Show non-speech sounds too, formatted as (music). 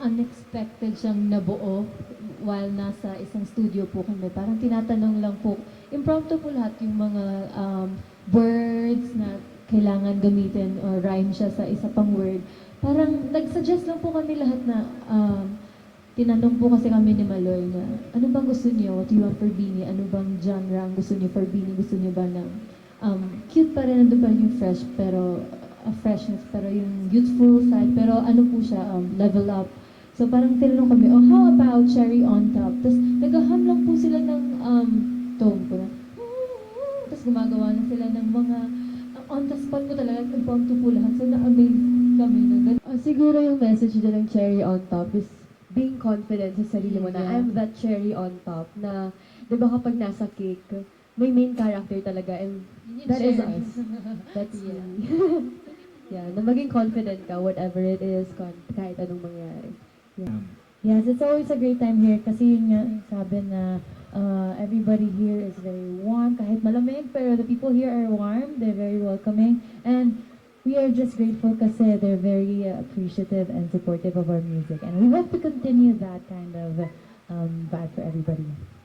unexpected siyang nabuo while nasa isang studio po kami. Parang tinatanong lang po, impromptu po lahat yung mga um, words na kailangan gamitin or rhyme siya sa isa pang word. Parang nag-suggest lang po kami lahat na um, tinanong po kasi kami ni Maloy na ano bang gusto niyo? What do you want for Beanie? Ano bang genre ang gusto niyo for Beanie? Gusto niyo ba ng um, cute pa rin, nandun pa rin yung fresh, pero freshness, pero yung youthful side, pero ano po siya, um, level up. So parang tinanong kami, oh, how about cherry on top? Tapos nag-hum lang po sila ng um, tone ko na, tapos gumagawa na sila ng mga, uh, on the spot po talaga, impromptu po lahat. So na-amaze kami na ganun. Ah, siguro yung message din ng cherry on top is being confident sa sarili mo na Yeah. I'm that cherry on top na, di ba kapag nasa cake, may main character talaga and that is us. (laughs) That's Yeah. me. (laughs) yeah, na maging confident ka, whatever it is, kahit anong mangyari. Yeah. Yes, it's always a great time here kasi yun nga sabi na uh, everybody here is very warm kahit malamig pero the people here are warm, they're very welcoming and we are just grateful kasi they're very uh, appreciative and supportive of our music and we hope to continue that kind of um, vibe for everybody. Every